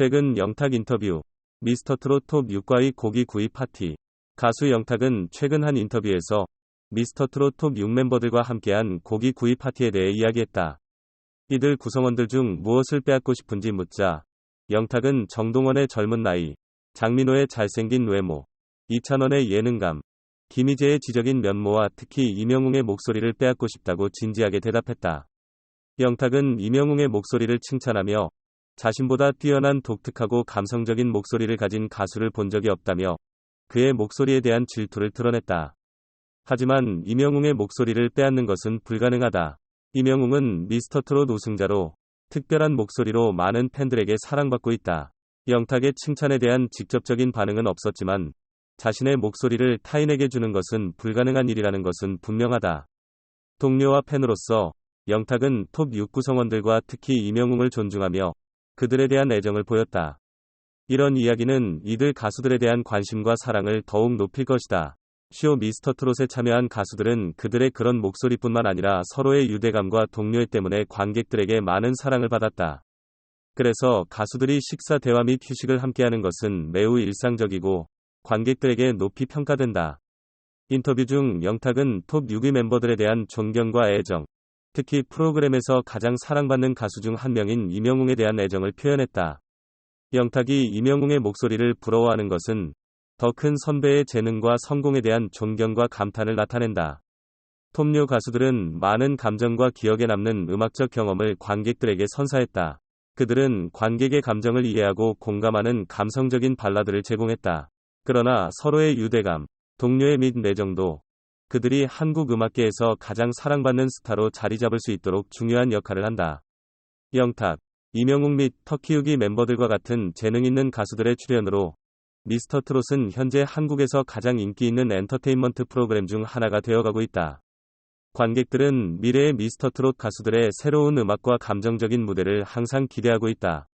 최근 영탁 인터뷰, 미스터 트롯 톱 6과의 고기 구이 파티. 가수 영탁은 최근 한 인터뷰에서 미스터 트롯 톱 6 멤버들과 함께한 고기 구이 파티에 대해 이야기했다. 이들 구성원들 중 무엇을 빼앗고 싶은지 묻자 영탁은 정동원의 젊은 나이, 장민호의 잘생긴 외모, 이찬원의 예능감, 김희재의 지적인 면모와 특히 이명웅의 목소리를 빼앗고 싶다고 진지하게 대답했다. 영탁은 이명웅의 목소리를 칭찬하며 자신보다 뛰어난 독특하고 감성적인 목소리를 가진 가수를 본 적이 없다며 그의 목소리에 대한 질투를 드러냈다. 하지만 이명웅의 목소리를 빼앗는 것은 불가능하다. 이명웅은 미스터 트롯 우승자로 특별한 목소리로 많은 팬들에게 사랑받고 있다. 영탁의 칭찬에 대한 직접적인 반응은 없었지만 자신의 목소리를 타인에게 주는 것은 불가능한 일이라는 것은 분명하다. 동료와 팬으로서 영탁은 톱 6 구성원들과 특히 이명웅을 존중하며 그들에 대한 애정을 보였다. 이런 이야기는 이들 가수들에 대한 관심과 사랑을 더욱 높일 것이다. 쇼 미스터 트롯에 참여한 가수들은 그들의 그런 목소리뿐만 아니라 서로의 유대감과 동료애 때문에 관객들에게 많은 사랑을 받았다. 그래서 가수들이 식사 대화 및 휴식을 함께하는 것은 매우 일상적이고 관객들에게 높이 평가된다. 인터뷰 중 영탁은 톱 6위 멤버들에 대한 존경과 애정, 특히 프로그램에서 가장 사랑받는 가수 중 한 명인 이명웅에 대한 애정을 표현했다. 영탁이 이명웅의 목소리를 부러워하는 것은 더 큰 선배의 재능과 성공에 대한 존경과 감탄을 나타낸다. 톱류 가수들은 많은 감정과 기억에 남는 음악적 경험을 관객들에게 선사했다. 그들은 관객의 감정을 이해하고 공감하는 감성적인 발라드를 제공했다. 그러나 서로의 유대감, 동료의 및 내정도 그들이 한국 음악계에서 가장 사랑받는 스타로 자리 잡을 수 있도록 중요한 역할을 한다. 영탁, 이명웅 및 터키유기 멤버들과 같은 재능 있는 가수들의 출연으로 미스터 트롯은 현재 한국에서 가장 인기 있는 엔터테인먼트 프로그램 중 하나가 되어가고 있다. 관객들은 미래의 미스터 트롯 가수들의 새로운 음악과 감정적인 무대를 항상 기대하고 있다.